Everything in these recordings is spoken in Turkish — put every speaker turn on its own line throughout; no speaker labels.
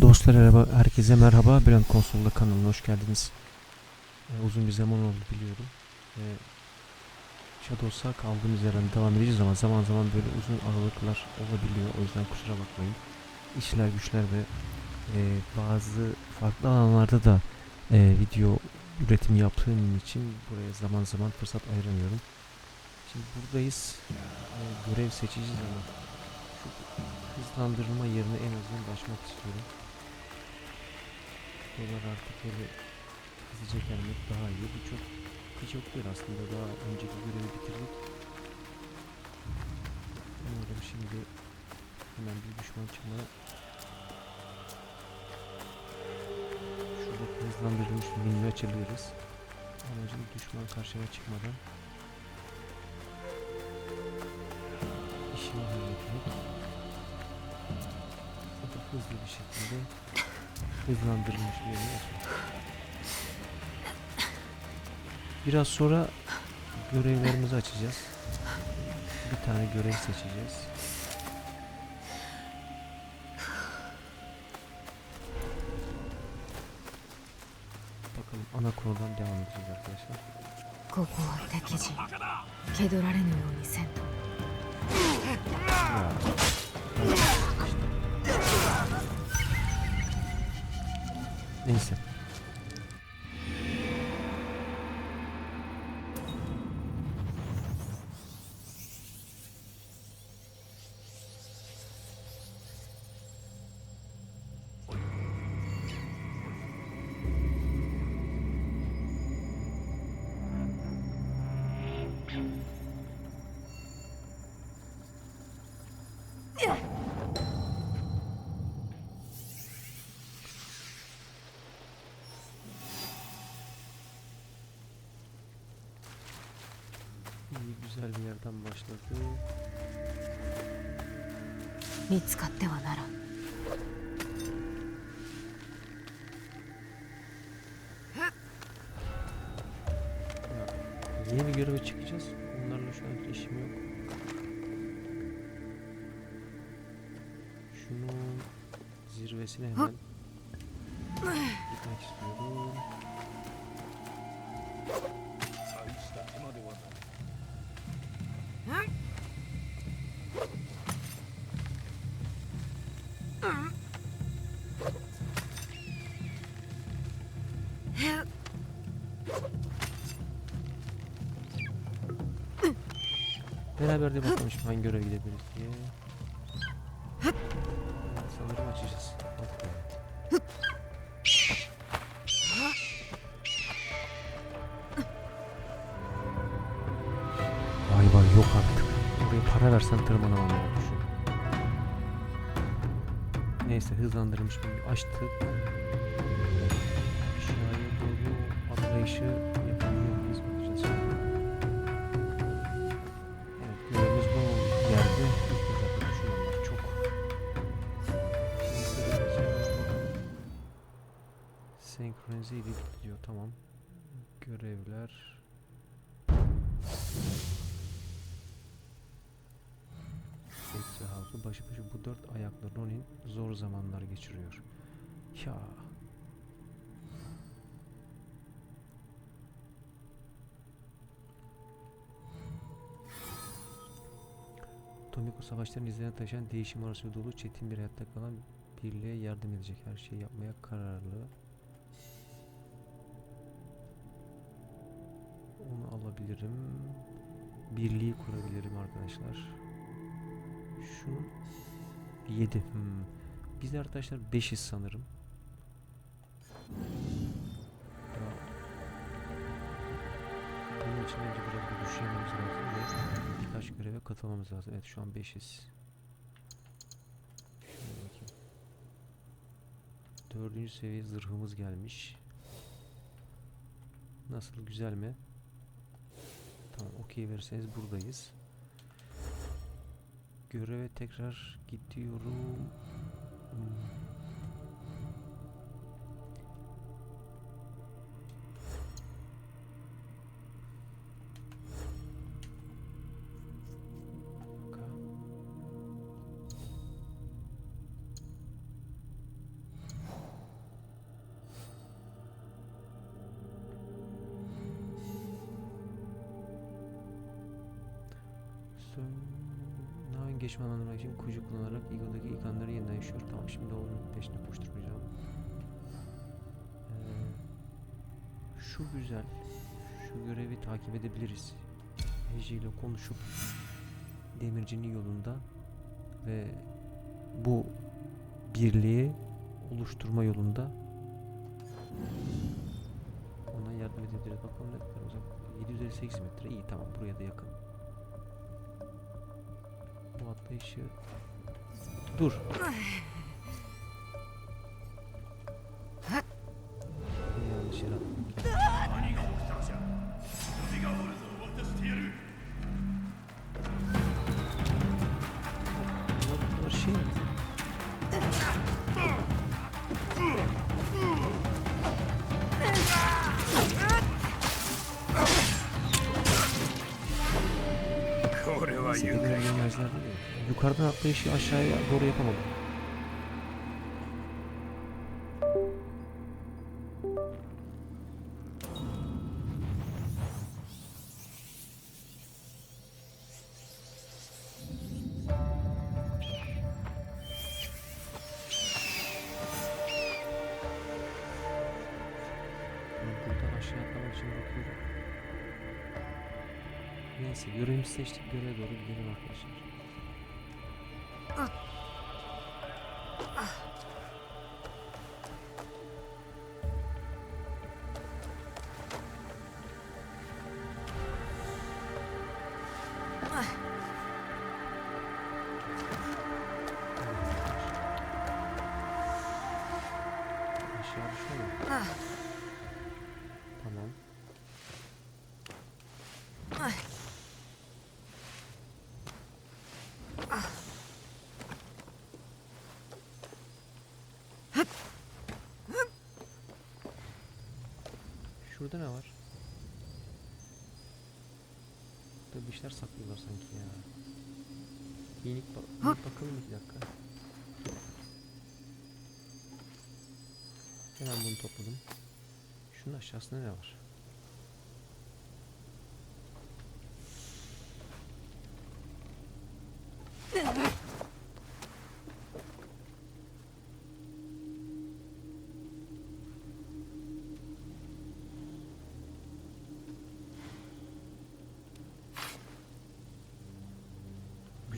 Dostlar merhaba, herkese merhaba. Bülent Konsol'da kanalına hoş geldiniz. Ee, uzun bir zaman oldu biliyorum. Ee, Shadows'a kaldığımız yerden devam edeceğiz ama zaman zaman böyle uzun aralıklar olabiliyor. O yüzden kusura bakmayın. İşler güçler ve e, bazı farklı alanlarda da e, video üretim yaptığım için buraya zaman zaman fırsat ayıramıyorum. Şimdi buradayız. E, görev seçeceğiz ama hızlandırma yerine en azından başlamak istiyorum. Dolar artık böyle hızlıca gelmek daha iyi. Bu çok hiç yok değil aslında. Daha önceki görevi bitirdik. Umarım şimdi hemen bir düşman çıkmadan şuradaki hızlandırılmış menüyü açabiliriz. Amacım düşman karşıma çıkmadan işimi halletmek. Hızlı bir şekilde hızlandırılmış menüyü açmak. Biraz sonra görevlerimizi açacağız. Bir tane görev seçeceğiz. Bakalım ana konudan devam edeceğiz arkadaşlar.
ここは敵陣気取られぬようにせんと
Neyse. güzel bir yerden başladı.
見つかってはならん
Ya, yeni bir göreve çıkacağız. Onlarla şu an işim yok. Şunun zirvesine hemen gitmek istiyorum. De bakalım şimdi hangi görev gidebiliriz diye. Sanırım açacağız. Vay vay yok artık. Oraya para versen tırmanamam düşün. Neyse hızlandırılmış bir açtık. Aşağıya doğru atlayışı yapabiliyor Senkronize edildi diyor tamam. Görevler. Eksi halkı başı başı bu dört ayaklı Ronin zor zamanlar geçiriyor. Ya. Tomiko savaşların izlerine taşıyan değişim arası dolu çetin bir hayatta kalan birliğe yardım edecek. Her şeyi yapmaya kararlı. Onu alabilirim. Birliği kurabilirim arkadaşlar. Şu 7. Hmm. Biz arkadaşlar 5'iz sanırım. Bunun için önce biraz bir düşünmemiz lazım ve birkaç göreve katılmamız lazım. Evet şu an 5'iz. Şöyle bakayım. Dördüncü seviye zırhımız gelmiş. Nasıl güzel mi? Tamam okey verirseniz buradayız. Göreve tekrar gidiyorum. Hmm. Navin geçme alanına için kuyruk kullanarak Eagle'daki ikanları yeniden yaşıyor. Tamam şimdi onun peşine koşturmayacağım. Ee, şu güzel. Şu görevi takip edebiliriz. Heji ile konuşup demircinin yolunda ve bu birliği oluşturma yolunda ona yardım edebiliriz. Bakalım ne kadar uzak. 758 metre. iyi tamam buraya da yakın. Bu atlayışı... Dur. Yukarıdan atlayışı aşağıya doğru yapamadım. Neyse görevimizi seçtik. Göreve doğru gidelim arkadaşlar. Uh. Şurada ne var? Burada bir şeyler saklıyorlar sanki ya. Minik, ba minik bakalım iki dakika. Hemen bunu topladım. Şunun aşağısında ne var?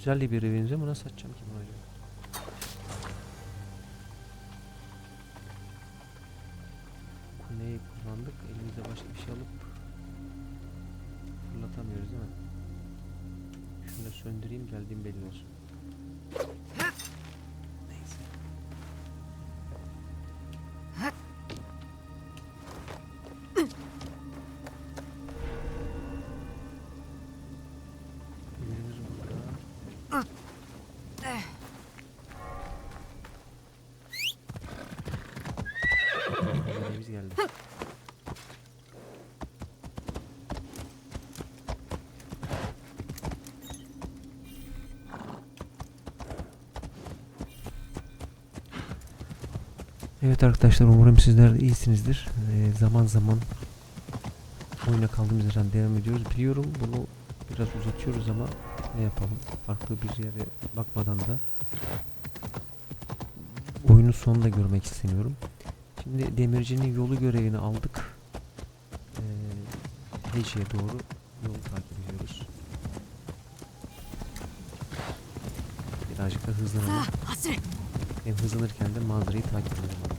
Güzel bir evinize buna satacağım ki bunu acaba? Kuleyi kullandık. Elimizde başka bir şey alıp fırlatamıyoruz değil mi? Şunu da söndüreyim geldiğim belli olsun. Evet arkadaşlar umarım sizler de iyisinizdir. Ee, zaman zaman oyuna kaldığımız yerden devam ediyoruz. Biliyorum bunu biraz uzatıyoruz ama ne yapalım farklı bir yere bakmadan da oyunun sonunu da görmek istemiyorum. Şimdi demircinin yolu görevini aldık. Ee, Hece'ye doğru yolu takip ediyoruz. Birazcık da hızlanalım. Hem hızlanırken de manzarayı takip edelim.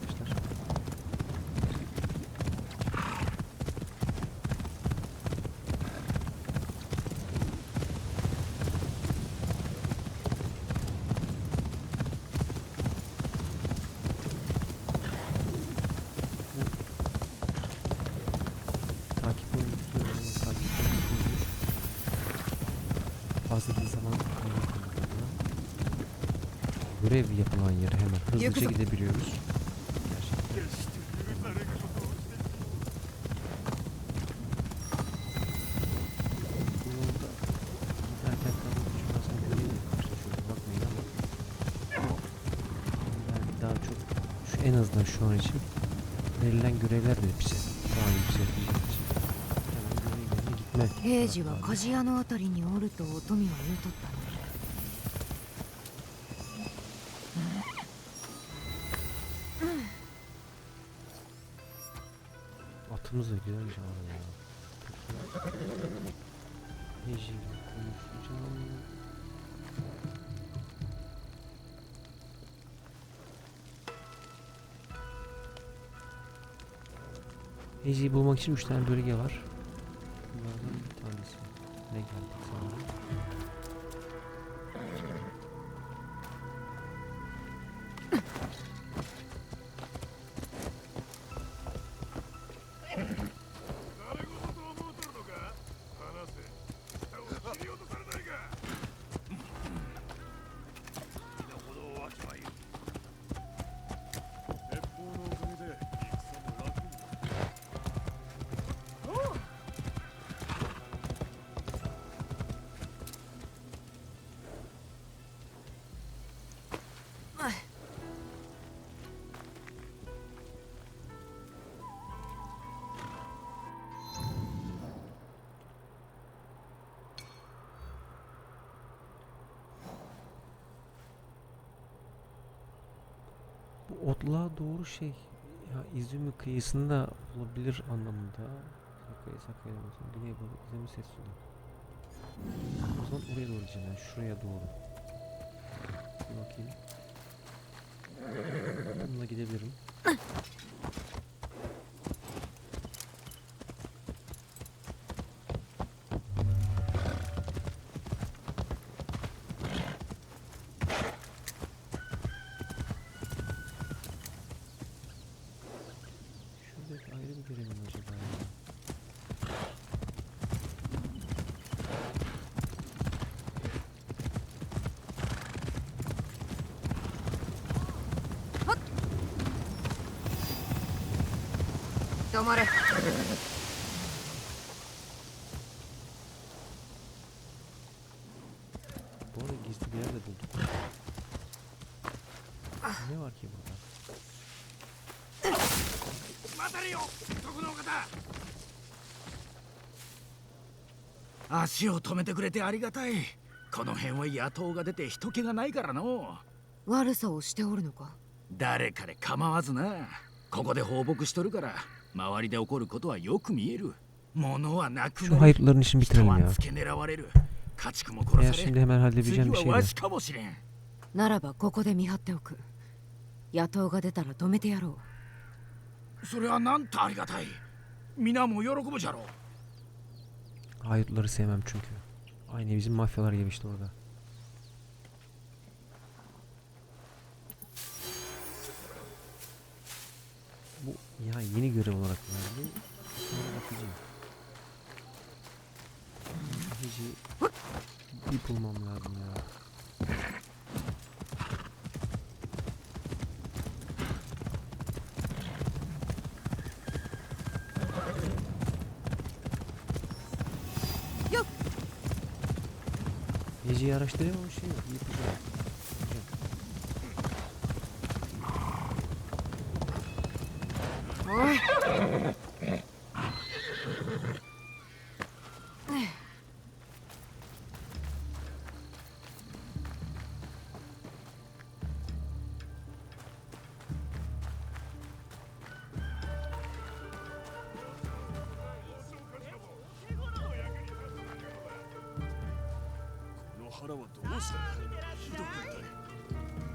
şu en azından şu an için verilen görevler de bize daha yüksek bir için hemen görev yerine gitmek Ne?
平次は鍛冶屋のあたりにおると乙女は言うとったの
Atımız da güzelmiş abi ya. Heji konuşacağım. Heji'yi bulmak için 3 tane bölge var. Bunlardan bir tanesi. Ne geldi sana? Otluğa doğru şey ya İzmir kıyısında olabilir anlamında. Sakaya sakaya olsun. Güney balı İzmir ses suyu. O zaman oraya doğru gideceğim ben. Şuraya doğru. Bir bakayım. Bununla gidebilirim.
止まれ
Bora gizli bir yer de bulduk. Ne var ki burada?
足を止めてくれてありがたいこの辺は野党が出て人気がないからの
悪さをしておるのか
誰かで構わずなここで放牧しとるから 周りで起こることはよく見える物はなく
Şu
なる
hayırların işini
人
bitirelim
は
ya.
付け狙われる家畜も
Eğer
殺さ
şimdi
れ
hemen
次
halledebileceğim bir
は
şey
わ
de.
しかもしれん
ならばここで見張っておく野党が出たら止めてやろ
それはなんとありがたい皆も喜ぶじゃろう
Hayırları sevmem çünkü. Aynı bizim mafyalar gibi işte orada. Ya yeni görev olarak verdi. Sonra bakacağım. Hici bir bulmam lazım ya. Hici'yi araştırayım ama şey yok. Yapacağım.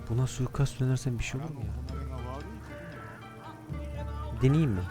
Buna suikast dönersen bir şey olur mu ya? Deneyeyim mi?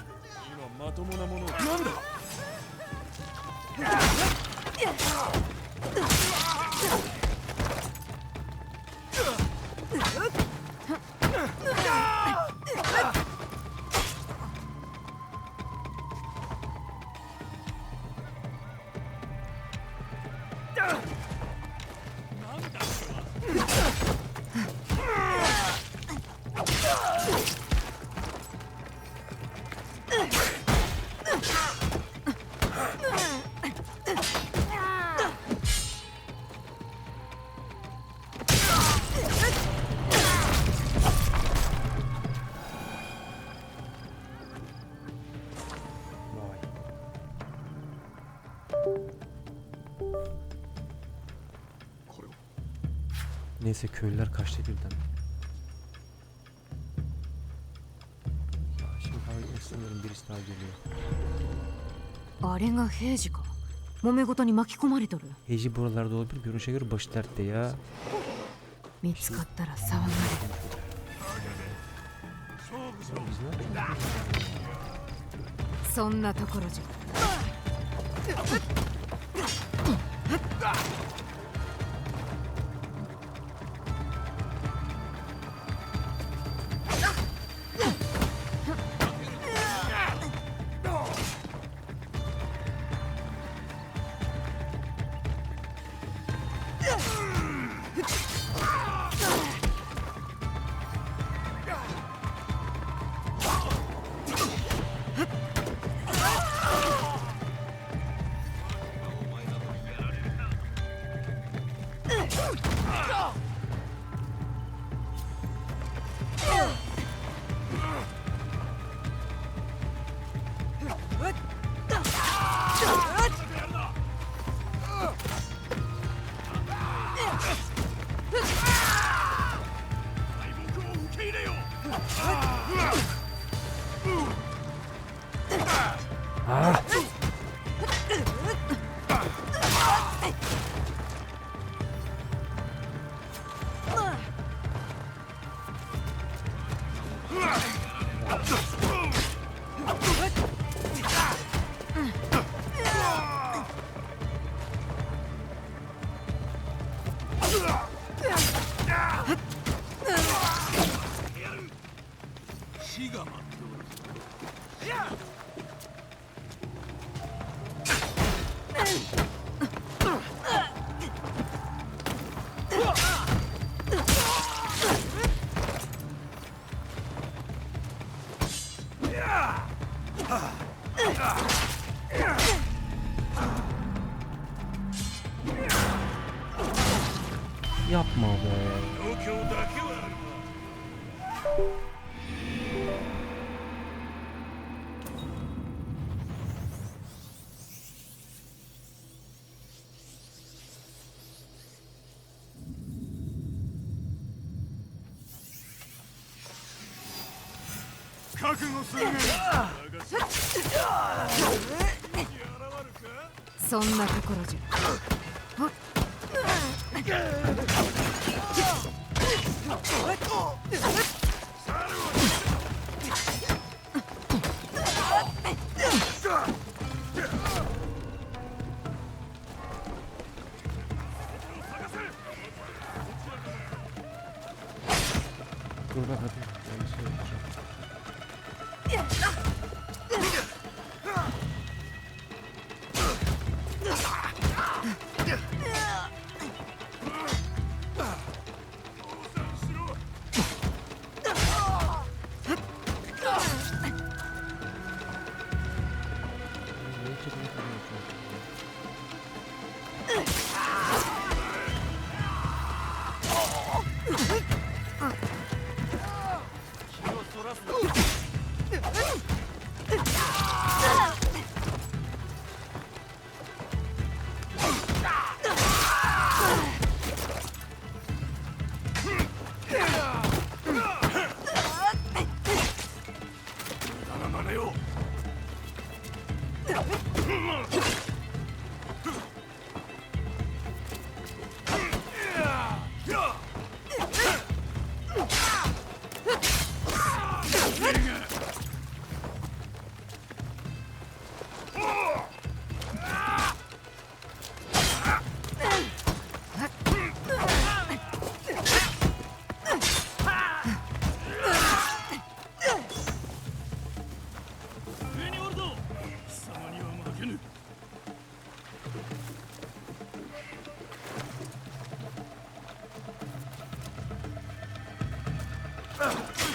Neyse köylüler kaçtı birden. Ya şimdi hayır sanırım birisi daha geliyor.
あれが平次か揉め事に巻き込まれとる
Heji buralarda olabilir. Görünüşe göre başı dertte ya.
見つかったら騒がれる
Biz ne yapacağız?
そんなところじゃ
What? Thank you.
そんなところじゃこ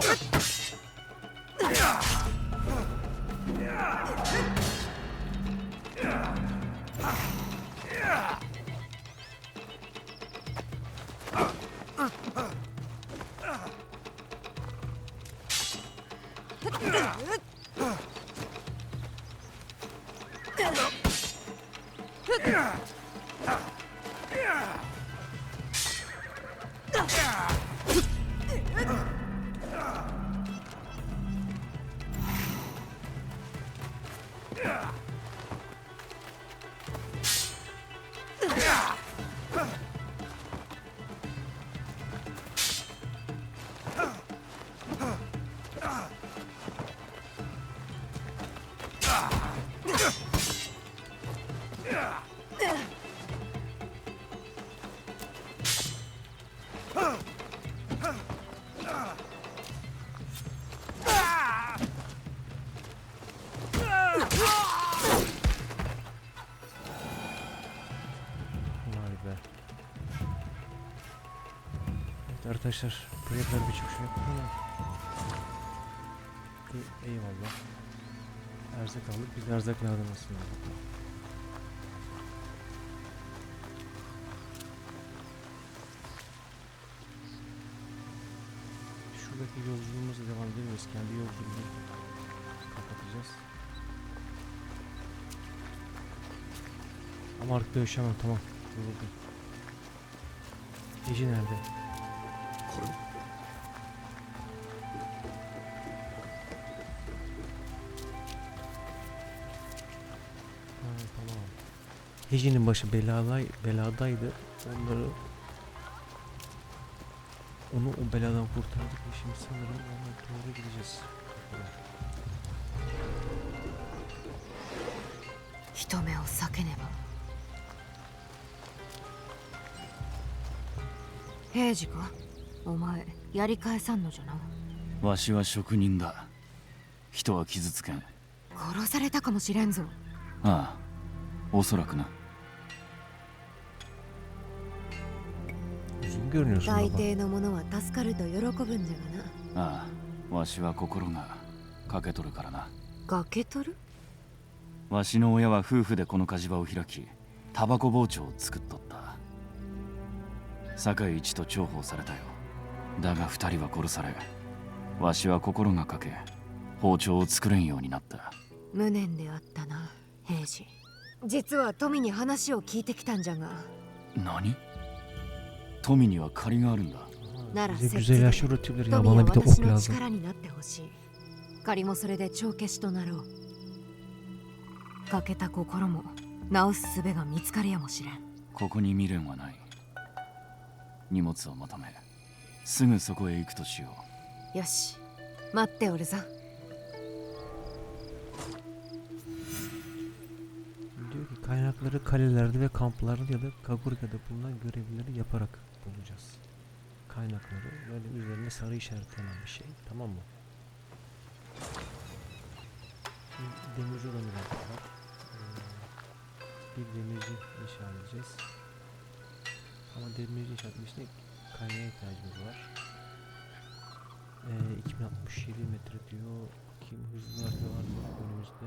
Vay arkadaşlar buraya kadar şey yaptık ama İyi, eyvallah. Erzak aldık. Biz de erzak lazım aslında. Şuradaki yolculuğumuza devam edebiliriz. Kendi yolculuğumuzu kapatacağız. Ama artık dövüşemem tamam. Yoruldum. Eci nerede?
こ
Heci'nin başı belalay, beladaydı. Onları onu o beladan kurtardık ve şimdi sanırım ona doğru gideceğiz.
人目を避けねば平次かお前やり返さんのじゃな
わしは職人だ人は傷つけん
殺されたかもしれんぞ
ああおそらくな
Üzgün görünüyorsun
大
baba.
抵のものは助かると喜ぶんじゃがな。
ああわしは心が欠けとるからな。
崖取る？
わしの親は夫婦でこの火事場を開きタバコ包丁を作っとった。酒井一と重宝されたよ。だが二人は殺されわしは心が欠け包丁を作れんようになった。
無念であったな平次。実は富に話を聞いてきたんじゃが。
何？富には借りがあるんだ。
なら、
せっ
か
く
の力になってほしい。借りもそれで帳消しとなろう。かけた心も直す術が見つかるやもしれん。
ここに未練はない。荷物をまとめ、すぐそこへ行くとしよう。
よし、待っておるぞ。
Yes、マッテオ ve kamplarda ya da kagurgada. Bulacağız. Kaynakları böyle üzerine sarı işaretlenen bir şey. Tamam mı? Demirci dakika var. Ee, bir demirci inşa edeceğiz. Ama demirci inşa etmek için kaynağa ihtiyacımız var. Ee, 2067 metre diyor. Kim hızlı var mı? Önümüzde